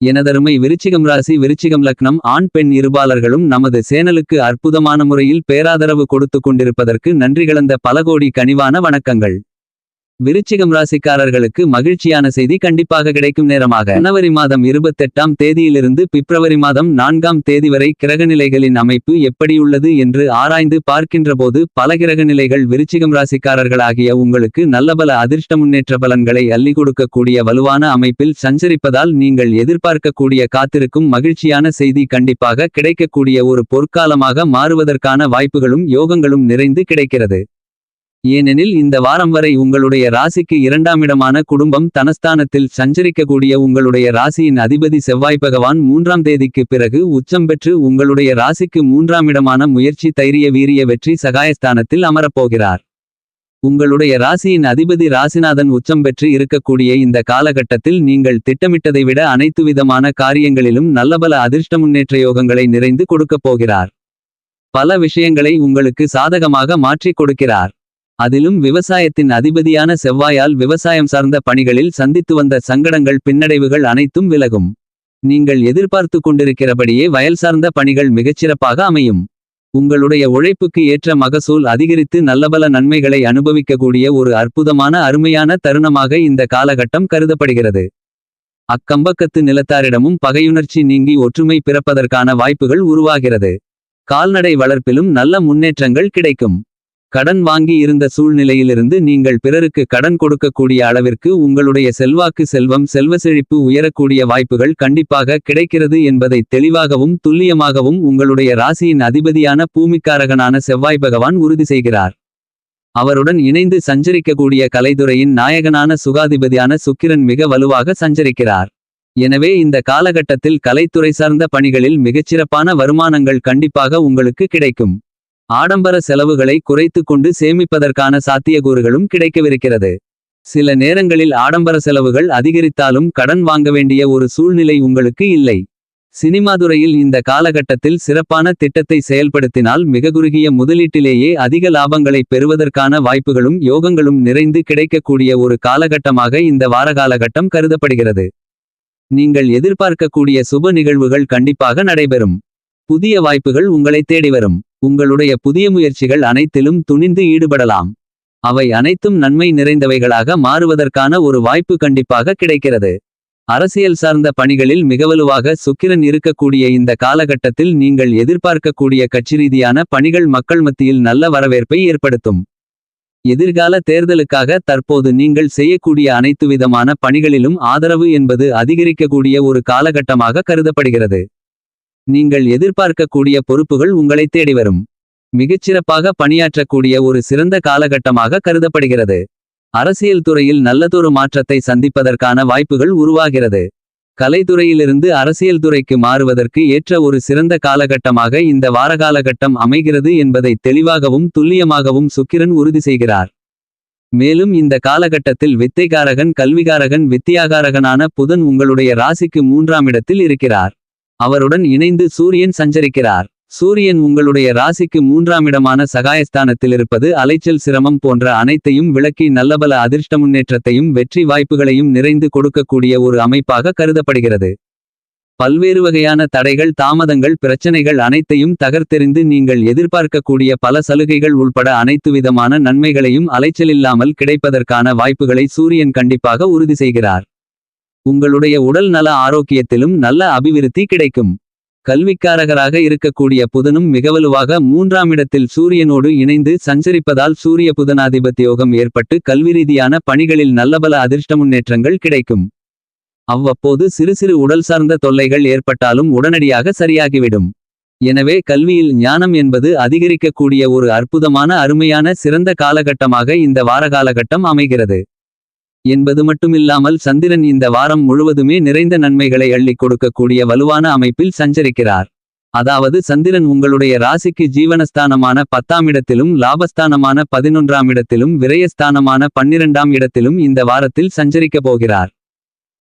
எனதருமை விருச்சிகம் ராசி விருச்சிகம் லக்னம் ஆண் பெண் இருபாலர்களும் நமது சேனலுக்கு அற்புதமான முறையில் பேராதரவு கொடுத்து கொண்டிருப்பதற்கு நன்றிகளந்த பல கோடி கனிவான வணக்கங்கள். விருச்சிகம் ராசிக்காரர்களுக்கு மகிழ்ச்சியான செய்தி கண்டிப்பாக கிடைக்கும் நேரமாக. ஜனவரி மாதம் இருபத்தெட்டாம் தேதியிலிருந்து பிப்ரவரி மாதம் நான்காம் தேதி வரை கிரகநிலைகளின் அமைப்பு எப்படியுள்ளது என்று ஆராய்ந்து பார்க்கின்றபோது பல கிரகநிலைகள் விருச்சிகம் ராசிக்காரர்களாகிய உங்களுக்கு நல்லபல அதிர்ஷ்ட முன்னேற்ற பலன்களை அள்ளி கொடுக்கக்கூடிய வலுவான அமைப்பில் சஞ்சரிப்பதால் நீங்கள் எதிர்பார்க்கக்கூடிய காத்திருக்கும் மகிழ்ச்சியான செய்தி கண்டிப்பாக கிடைக்கக்கூடிய ஒரு பொற்காலமாக மாறுவதற்கான வாய்ப்புகளும் யோகங்களும் நிறைந்து கிடைக்கிறது. ஏனெனில் இந்த வாரம் வரை உங்களுடைய ராசிக்கு இரண்டாம் இடமான குடும்பம் தனஸ்தானத்தில் சஞ்சரிக்கக்கூடிய உங்களுடைய ராசியின் அதிபதி செவ்வாய் பகவான் மூன்றாம் தேதிக்கு பிறகு உச்சம் பெற்று உங்களுடைய ராசிக்கு மூன்றாம் இடமான முயற்சி தைரிய வீரிய வெற்றி சகாயஸ்தானத்தில் அமரப்போகிறார். உங்களுடைய ராசியின் அதிபதி ராசிநாதன் உச்சம் பெற்று இருக்கக்கூடிய இந்த காலகட்டத்தில் நீங்கள் திட்டமிட்டதை விட அனைத்து விதமான காரியங்களிலும் நல்லபல அதிர்ஷ்ட முன்னேற்ற யோகங்களை நிறைந்து கொடுக்கப் போகிறார். பல விஷயங்களை உங்களுக்கு சாதகமாக மாற்றிக் கொடுக்கிறார். அதிலும் விவசாயத்தின் அதிபதியான செவ்வாயால் விவசாயம் சார்ந்த பணிகளில் சந்தித்து வந்த சங்கடங்கள் பின்னடைவுகள் அனைத்தும் விலகும். நீங்கள் எதிர்பார்த்து கொண்டிருக்கிறபடியே வயல் சார்ந்த பணிகள் மிகச்சிறப்பாக அமையும். உங்களுடைய உழைப்புக்கு ஏற்ற மகசூல் அதிகரித்து நல்லபல நன்மைகளை அனுபவிக்கக்கூடிய ஒரு அற்புதமான அருமையான தருணமாக இந்த காலகட்டம் கருதப்படுகிறது. அக்கம்பக்கத்து நிலத்தாரிடமும் பகையுணர்ச்சி நீங்கி ஒற்றுமை பிறப்பதற்கான வாய்ப்புகள் உருவாகிறது. கால்நடை வளர்ப்பிலும் நல்ல முன்னேற்றங்கள் கிடைக்கும். கடன் வாங்கி இருந்த சூழ்நிலையிலிருந்து நீங்கள் பிறருக்கு கடன் கொடுக்கக்கூடிய அளவிற்கு உங்களுடைய செல்வாக்கு செல்வம் செல்வ செழிப்பு உயரக்கூடிய வாய்ப்புகள் கண்டிப்பாக கிடைக்கிறது என்பதை தெளிவாகவும் துல்லியமாகவும் உங்களுடைய ராசியின் அதிபதியான பூமிக்காரகனான செவ்வாய் பகவான் உறுதி செய்கிறார். அவருடன் இணைந்து சஞ்சரிக்கக்கூடிய கலைத்துறையின் நாயகனான சுகாதிபதியான சுக்கிரன் மிக வலுவாக சஞ்சரிக்கிறார். எனவே இந்த காலகட்டத்தில் கலைத்துறை சார்ந்த பணிகளில் மிகச்சிறப்பான வருமானங்கள் கண்டிப்பாக உங்களுக்கு கிடைக்கும். ஆடம்பர செலவுகளை குறைத்து கொண்டு சேமிப்பதற்கான சாத்தியக்கூறுகளும் கிடைக்கவிருக்கிறது. சில நேரங்களில் ஆடம்பர செலவுகள் அதிகரித்தாலும் கடன் வாங்க வேண்டிய ஒரு சூழ்நிலை உங்களுக்கு இல்லை. சினிமாதுறையில் இந்த காலகட்டத்தில் சிறப்பான திட்டத்தை செயல்படுத்தினால் மிக குறுகிய முதலீட்டிலேயே அதிக லாபங்களை பெறுவதற்கான வாய்ப்புகளும் யோகங்களும் நிறைந்து கிடைக்கக்கூடிய ஒரு காலகட்டமாக இந்த வாரகாலகட்டம் கருதப்படுகிறது. நீங்கள் எதிர்பார்க்கக்கூடிய சுப நிகழ்வுகள் கண்டிப்பாக நடைபெறும். புதிய வாய்ப்புகள் உங்களை தேடி வரும். உங்களுடைய புதிய முயற்சிகள் அனைத்திலும் துணிந்து ஈடுபடலாம். அவை அனைத்தும் நன்மை நிறைந்தவைகளாக மாறுவதற்கான ஒரு வாய்ப்பு கண்டிப்பாக கிடைக்கிறது. அரசியல் சார்ந்த பணிகளில் மிகவலுவாக சுக்கிரன் இருக்கக்கூடிய இந்த காலகட்டத்தில் நீங்கள் எதிர்பார்க்கக்கூடிய கட்சி ரீதியான பணிகள் மக்கள் மத்தியில் நல்ல வரவேற்பை ஏற்படுத்தும். எதிர்கால தேர்தலுக்காக தற்போது நீங்கள் செய்யக்கூடிய அனைத்து விதமான பணிகளிலும் ஆதரவு என்பது அதிகரிக்கக்கூடிய ஒரு காலகட்டமாக கருதப்படுகிறது. நீங்கள் எதிர்பார்க்கக்கூடிய பொறுப்புகள் உங்களை தேடி வரும். மிகச்சிறப்பாக பணியாற்றக்கூடிய ஒரு சிறந்த காலகட்டமாக கருதப்படுகிறது. அரசியல் துறையில் நல்லதொரு மாற்றத்தை சந்திப்பதற்கான வாய்ப்புகள் உருவாகிறது. கலைத்துறையிலிருந்து அரசியல் துறைக்கு மாறுவதற்கு ஏற்ற ஒரு சிறந்த காலகட்டமாக இந்த வாரகாலகட்டம் அமைகிறது என்பதை தெளிவாகவும் துல்லியமாகவும் சுக்கிரன் உறுதி செய்கிறார். மேலும் இந்த காலகட்டத்தில் வித்தைகாரகன் கல்விகாரகன் வித்தியாகாரகனான புதன் உங்களுடைய ராசிக்கு மூன்றாம் இடத்தில் இருக்கிறார். அவருடன் இணைந்து சூரியன் சஞ்சரிக்கிறார். சூரியன் உங்களுடைய ராசிக்கு மூன்றாம் இடமான சகாயஸ்தானத்தில் இருப்பது அலைச்சல் சிரமம் போன்ற அனைத்தையும் விளக்கி நல்லபல அதிர்ஷ்ட முன்னேற்றத்தையும் வெற்றி வாய்ப்புகளையும் நிறைந்து கொடுக்கக்கூடிய ஒரு அமைப்பாக கருதப்படுகிறது. பல்வேறு வகையான தடைகள் தாமதங்கள் பிரச்சனைகள் அனைத்தையும் தகர்த்தெறிந்து நீங்கள் எதிர்பார்க்கக்கூடிய பல சலுகைகள் உள்பட அனைத்து விதமான நன்மைகளையும் அலைச்சலில்லாமல் கிடைப்பதற்கான வாய்ப்புகளை சூரியன் கண்டிப்பாக உறுதி செய்கிறார். உங்களுடைய உடல் நல ஆரோக்கியத்திலும் நல்ல அபிவிருத்தி கிடைக்கும். கல்விக்காரகராக இருக்கக்கூடிய புதனும் மிகவலுவாக மூன்றாம் இடத்தில் சூரியனோடு இணைந்து சஞ்சரிப்பதால் சூரிய புதனாதிபத்தியோகம் ஏற்பட்டு கல்வி ரீதியான பணிகளில் நல்லபல அதிர்ஷ்ட முன்னேற்றங்கள் கிடைக்கும். அவ்வப்போது சிறு சிறு உடல் சார்ந்த தொல்லைகள் ஏற்பட்டாலும் உடனடியாக சரியாகிவிடும். எனவே கல்வியில் ஞானம் என்பது அதிகரிக்கக்கூடிய ஒரு அற்புதமான அருமையான சிறந்த காலகட்டமாக இந்த வார காலகட்டம் அமைகிறது. என்பது மட்டுமில்லாமல் சந்திரன் இந்த வாரம் முழுவதுமே நிறைந்த நன்மைகளை அள்ளிக் கொடுக்கக்கூடிய வலுவான அமைப்பில் சஞ்சரிக்கிறார். அதாவது சந்திரன் உங்களுடைய ராசிக்கு ஜீவனஸ்தானமான பத்தாம் இடத்திலும் லாபஸ்தானமான பதினொன்றாம் இடத்திலும் விரயஸ்தானமான பன்னிரண்டாம் இடத்திலும் இந்த வாரத்தில் சஞ்சரிக்கப் போகிறார்.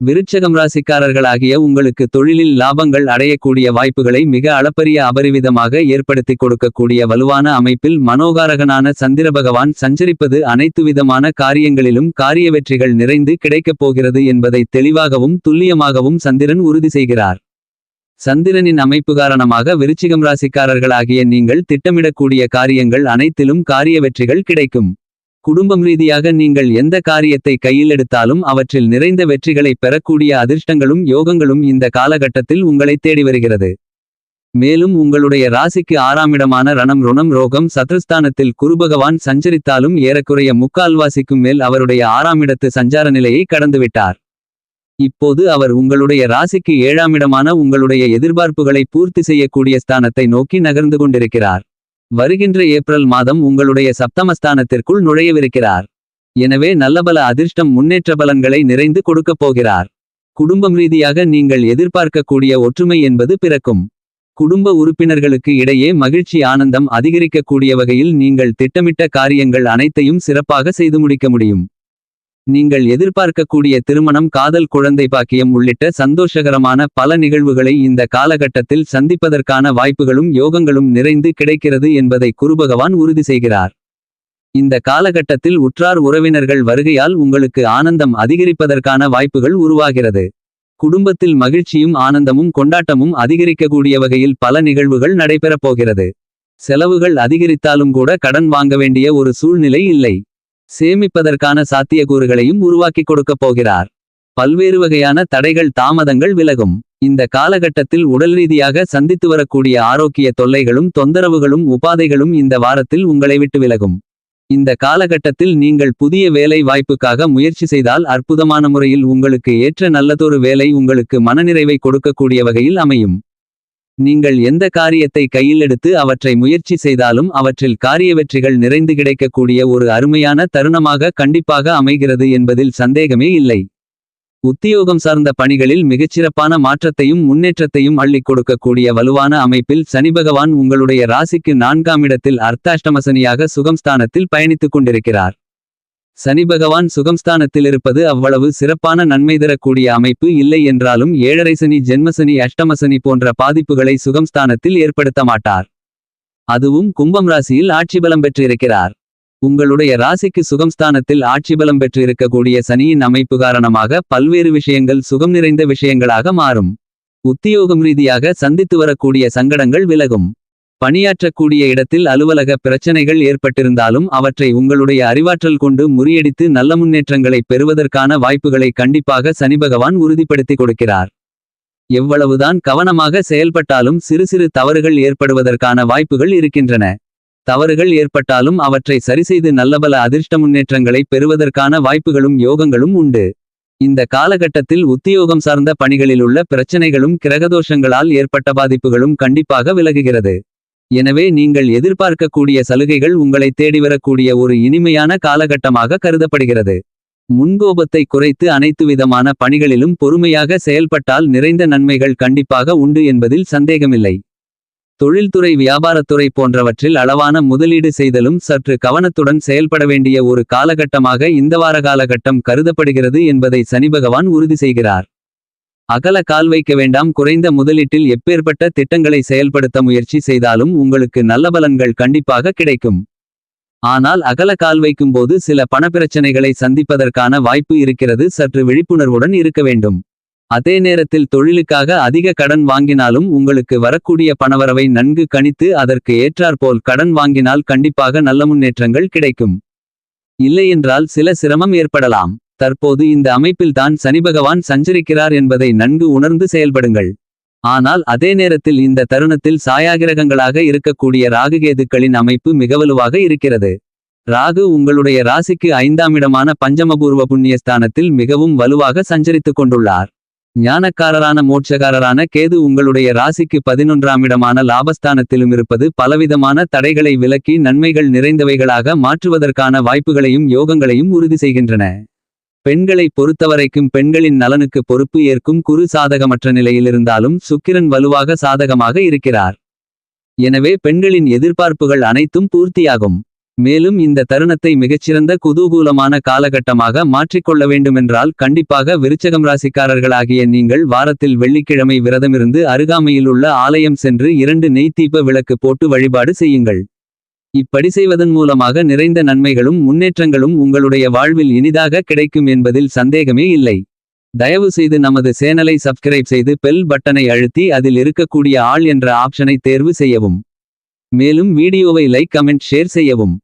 விருட்சகம் ராசிக்காரர்களாகிய உங்களுக்கு தொழிலில் லாபங்கள் அடையக்கூடிய வாய்ப்புகளை மிக அளப்பரிய அபரிவிதமாக ஏற்படுத்திக் கொடுக்கக்கூடிய வலுவான அமைப்பில் மனோகாரகனான சந்திர பகவான் சஞ்சரிப்பது அனைத்து விதமான காரியங்களிலும் காரிய வெற்றிகள் நிறைந்து கிடைக்கப் போகிறது என்பதை தெளிவாகவும் துல்லியமாகவும் சந்திரன் உறுதி செய்கிறார். சந்திரனின் அமைப்பு காரணமாக விருச்சிகம் ராசிக்காரர்களாகிய நீங்கள் திட்டமிடக்கூடிய காரியங்கள் அனைத்திலும் காரிய வெற்றிகள் கிடைக்கும். குடும்பம் ரீதியாக நீங்கள் எந்த காரியத்தை கையில் எடுத்தாலும் அவற்றில் நிறைந்த வெற்றிகளை பெறக்கூடிய அதிர்ஷ்டங்களும் யோகங்களும் இந்த காலகட்டத்தில் உங்களை தேடி வருகிறது. மேலும் உங்களுடைய ராசிக்கு ஆறாமிடமான ரணம் ருணம் ரோகம் சத்ருஸ்தானத்தில் குருபகவான் சஞ்சரித்தாலும் ஏறக்குறைய முக்கால்வாசிக்கும் மேல் அவருடைய ஆறாமிடத்து சஞ்சார நிலையை கடந்துவிட்டார். இப்போது அவர் உங்களுடைய ராசிக்கு ஏழாமிடமான உங்களுடைய எதிர்பார்ப்புகளை பூர்த்தி செய்யக்கூடிய ஸ்தானத்தை நோக்கி நகர்ந்து கொண்டிருக்கிறார். வருகின்ற ஏப்ரல் மாதம் உங்களுடைய சப்தமஸ்தானத்திற்குள் நுழையவிருக்கிறார். எனவே நல்லபல அதிர்ஷ்டம் முன்னேற்ற பலன்களை நிறைந்து கொடுக்கப் போகிறார். குடும்பம் ரீதியாக நீங்கள் எதிர்பார்க்கக்கூடிய ஒற்றுமை என்பது பிறக்கும். குடும்ப உறுப்பினர்களுக்கு இடையே மகிழ்ச்சி ஆனந்தம் அதிகரிக்கக்கூடிய வகையில் நீங்கள் திட்டமிட்ட காரியங்கள் அனைத்தையும் சிறப்பாக செய்து முடிக்க முடியும். நீங்கள் எதிர்பார்க்கக்கூடிய திருமணம் காதல் குழந்தை பாக்கியம் உள்ளிட்ட சந்தோஷகரமான பல நிகழ்வுகளை இந்த காலகட்டத்தில் சந்திப்பதற்கான வாய்ப்புகளும் யோகங்களும் நிறைந்து கிடைக்கிறது என்பதை குருபகவான் உறுதி செய்கிறார். இந்த காலகட்டத்தில் உற்றார் உறவினர்கள் வருகையால் உங்களுக்கு ஆனந்தம் அதிகரிப்பதற்கான வாய்ப்புகள் உருவாகிறது. குடும்பத்தில் மகிழ்ச்சியும் ஆனந்தமும் கொண்டாட்டமும் அதிகரிக்கக்கூடிய வகையில் பல நிகழ்வுகள் நடைபெறப் போகிறது. செலவுகள் அதிகரித்தாலும் கூட கடன் வாங்க வேண்டிய ஒரு சூழ்நிலை இல்லை. சேமிப்பதற்கான சாத்தியக்கூறுகளையும் உருவாக்கிக் கொடுக்கப் போகிறார். பல்வேறு வகையான தடைகள் தாமதங்கள் விலகும். இந்த காலகட்டத்தில் உடல் ரீதியாக சந்தித்து வரக்கூடிய ஆரோக்கிய தொல்லைகளும் தொந்தரவுகளும் உபாதைகளும் இந்த வாரத்தில் உங்களை விட்டு விலகும். இந்த காலகட்டத்தில் நீங்கள் புதிய வேலை வாய்ப்புக்காக முயற்சி செய்தால் அற்புதமான முறையில் உங்களுக்கு ஏற்ற நல்லதொரு வேலை உங்களுக்கு மனநிறைவை கொடுக்கக்கூடிய வகையில் அமையும். நீங்கள் எந்த காரியத்தை கையில் எடுத்து அவற்றை முயற்சி செய்தாலும் அவற்றில் காரிய வெற்றிகள் நிறைந்து கிடைக்கக்கூடிய ஒரு அருமையான தருணமாக கண்டிப்பாக அமைகிறது என்பதில் சந்தேகமே இல்லை. உத்தியோகம் சார்ந்த பணிகளில் மிகச்சிறப்பான மாற்றத்தையும் முன்னேற்றத்தையும் அள்ளிக் கொடுக்கக்கூடிய வலுவான அமைப்பில் சனிபகவான் உங்களுடைய ராசிக்கு நான்காம் இடத்தில் அர்த்தாஷ்டமசனியாக சுகம்ஸ்தானத்தில் பயணித்துக் கொண்டிருக்கிறார். சனி பகவான் சுகம்ஸ்தானத்தில் இருப்பது அவ்வளவு சிறப்பான நன்மை தரக்கூடிய அமைப்பு இல்லை என்றாலும் ஏழரை சனி ஜென்மசனி அஷ்டமசனி போன்ற பாதிப்புகளை சுகம்ஸ்தானத்தில் ஏற்படுத்த மாட்டார். அதுவும் கும்பம் ராசியில் ஆட்சி பலம் பெற்றிருக்கிறார். உங்களுடைய ராசிக்கு சுகம்ஸ்தானத்தில் ஆட்சி பலம் பெற்றிருக்கக்கூடிய சனியின் அமைப்பு காரணமாக பல்வேறு விஷயங்கள் சுகம் நிறைந்த விஷயங்களாக மாறும். உத்தியோகம் ரீதியாக சந்தித்து வரக்கூடிய சங்கடங்கள் விலகும். பணியாற்றக்கூடிய இடத்தில் அலுவலக பிரச்சனைகள் ஏற்பட்டிருந்தாலும் அவற்றை உங்களுடைய அறிவாற்றல் கொண்டு முறியடித்து நல்ல முன்னேற்றங்களை பெறுவதற்கான வாய்ப்புகளை கண்டிப்பாக சனிபகவான் உறுதிப்படுத்திக் கொடுக்கிறார். எவ்வளவுதான் கவனமாக செயல்பட்டாலும் சிறு சிறு தவறுகள் ஏற்படுவதற்கான வாய்ப்புகள் இருக்கின்றன. தவறுகள் ஏற்பட்டாலும் அவற்றை சரிசெய்து நல்லபல அதிர்ஷ்ட முன்னேற்றங்களை பெறுவதற்கான வாய்ப்புகளும் யோகங்களும் உண்டு. இந்த காலகட்டத்தில் உத்தியோகம் சார்ந்த பணிகளிலுள்ள பிரச்சனைகளும் கிரகதோஷங்களால் ஏற்பட்ட பாதிப்புகளும் கண்டிப்பாக விலகுகிறது. எனவே நீங்கள் எதிர்பார்க்கக்கூடிய சலுகைகள் உங்களை தேடிவரக்கூடிய ஒரு இனிமையான காலகட்டமாக கருதப்படுகிறது. முன்கோபத்தை குறைத்து அனைத்து விதமான பணிகளிலும் பொறுமையாக செயல்பட்டால் நிறைந்த நன்மைகள் கண்டிப்பாக உண்டு என்பதில் சந்தேகமில்லை. தொழில்துறை வியாபாரத்துறை போன்றவற்றில் அளவான முதலீடு செய்தலும் சற்று கவனத்துடன் செயல்பட வேண்டிய ஒரு காலகட்டமாக இந்த வார காலகட்டம் கருதப்படுகிறது என்பதை சனிபகவான் உறுதி செய்கிறார். அகல கால் வைக்க வேண்டாம். குறைந்த முதலீட்டில் எப்பேற்பட்ட திட்டங்களை செயல்படுத்த முயற்சி செய்தாலும் உங்களுக்கு நல்ல பலன்கள் கண்டிப்பாக கிடைக்கும். ஆனால் அகல கால் வைக்கும்போது சில பணப்பிரச்சனைகளை சந்திப்பதற்கான வாய்ப்பு இருக்கிறது. சற்று விழிப்புணர்வுடன் இருக்க வேண்டும். அதே நேரத்தில் தொழிலுக்காக அதிக கடன் வாங்கினாலும் உங்களுக்கு வரக்கூடிய பணவரவை நன்கு கணித்து அதற்கு ஏற்றாற்போல் கடன் வாங்கினால் கண்டிப்பாக நல்ல முன்னேற்றங்கள் கிடைக்கும். இல்லையென்றால் சில சிரமம் ஏற்படலாம். தற்போது இந்த அமைப்பில்தான் சனிபகவான் சஞ்சரிக்கிறார் என்பதை நன்கு உணர்ந்து செயல்படுங்கள். ஆனால் அதே நேரத்தில் இந்த தருணத்தில் சாயாகிரகங்களாக இருக்கக்கூடிய ராகுகேதுக்களின் அமைப்பு மிகவலுவாக இருக்கிறது. ராகு உங்களுடைய ராசிக்கு ஐந்தாம் இடமான பஞ்சமபூர்வ புண்ணியஸ்தானத்தில் மிகவும் வலுவாக சஞ்சரித்துக் கொண்டுள்ளார். ஞானக்காரரான மோட்சகாரரான கேது உங்களுடைய ராசிக்கு பதினொன்றாம் இடமான லாபஸ்தானத்திலும் இருப்பது பலவிதமான தடைகளை விலக்கி நன்மைகள் நிறைந்தவைகளாக மாற்றுவதற்கான வாய்ப்புகளையும் யோகங்களையும் உறுதி செய்கின்றன. பெண்களை பொறுத்தவரைக்கும் பெண்களின் நலனுக்கு பொறுப்பு ஏற்கும் குறு சாதகமற்ற நிலையிலிருந்தாலும் சுக்கிரன் வலுவாக சாதகமாக இருக்கிறார். எனவே பெண்களின் எதிர்பார்ப்புகள் அனைத்தும் பூர்த்தியாகும். மேலும் இந்த தருணத்தை மிகச்சிறந்த குதூகூலமான காலகட்டமாக மாற்றிக்கொள்ள வேண்டுமென்றால் கண்டிப்பாக விருச்சகம் ராசிக்காரர்களாகிய நீங்கள் வாரத்தில் வெள்ளிக்கிழமை விரதமிருந்து அருகாமையில் உள்ள ஆலயம் சென்று இரண்டு நெய்த்தீப விளக்கு போட்டு வழிபாடு செய்யுங்கள். இப்படி செய்வதன் மூலமாக நிறைந்த நன்மைகளும் முன்னேற்றங்களும் உங்களுடைய வாழ்வில் இனிதாக கிடைக்கும் என்பதில் சந்தேகமே இல்லை. தயவு செய்து நமது சேனலை சப்ஸ்கிரைப் செய்து பெல் பட்டனை அழுத்தி அதில் இருக்கக்கூடிய ஆள் என்ற ஆப்ஷனை தேர்வு செய்யவும். மேலும் வீடியோவை லைக் கமெண்ட் ஷேர் செய்யவும்.